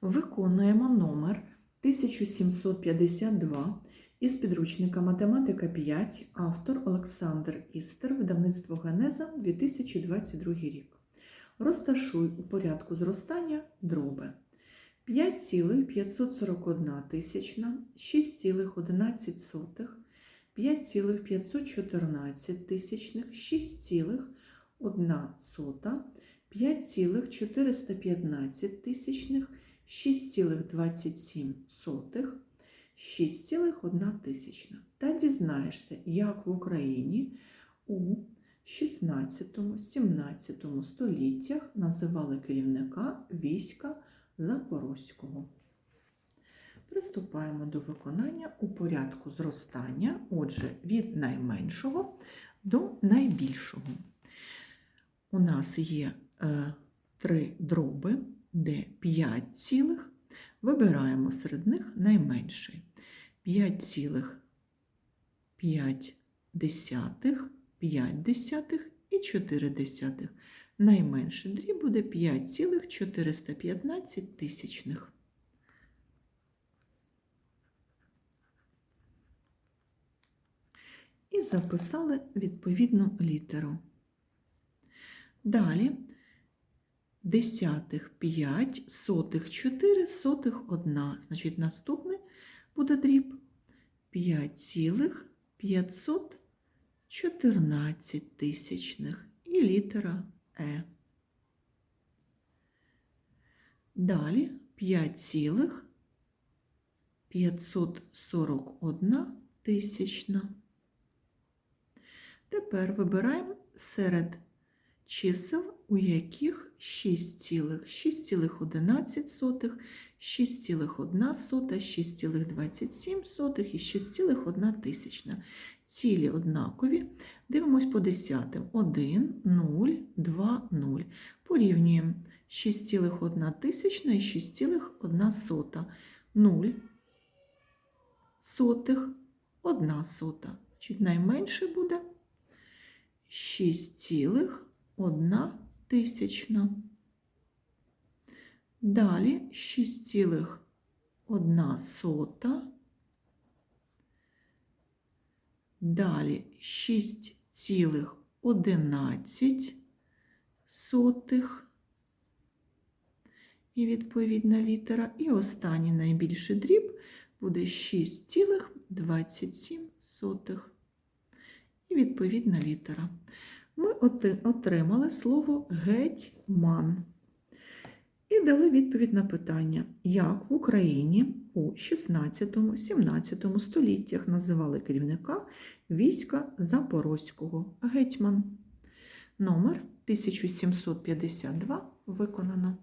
Виконуємо номер 1752 із підручника Математика 5, автор Олександр Істер, видавництво Генеза 2022 рік. Розташуй у порядку зростання дроби. 5,541 тисячна, 6,11, 5,514 тисячних, 6,1 сота, 5,415 тисячних, 6,27, 6,1 тисячна. Та дізнаєшся, як в Україні у 16-17 століттях називали керівника війська Запорозького. Приступаємо до виконання у порядку зростання, отже, від найменшого до найбільшого. У нас є е, три дроби, де 5 цілих. Вибираємо серед них найменший. 5,5 десятих, 5 десятих і 4 десятих. Найменший дріб буде 5,415 тисячних. І записали відповідну літеру. Далі десятих 5, сотих 4, сотих 1. Значить, наступний буде дріб 5,514 тисячних і літера Е. Далі 5,541 тисячна. Тепер вибираємо серед чисел, у яких 6 цілих, 6,11, 6,1 сота, 6,27 і 6,1 тисячна. Цілі однакові. Дивимось по десятим. 1, 0, 2, 0. Порівнюємо 6,1 тисячна і 6,1 сота. 0 сотих, 1 сота. Чуть найменше буде 6,1 тисячна. Далі 6,1 сота. Далі 6,11 сотих. І відповідна літера. І останній найбільший дріб буде 6,27 сотих. І відповідна літера. Ми отримали слово гетьман. І дали відповідь на питання, як в Україні у 16-17 століттях називали керівника війська Запорозького гетьман. Номер 1752 виконано.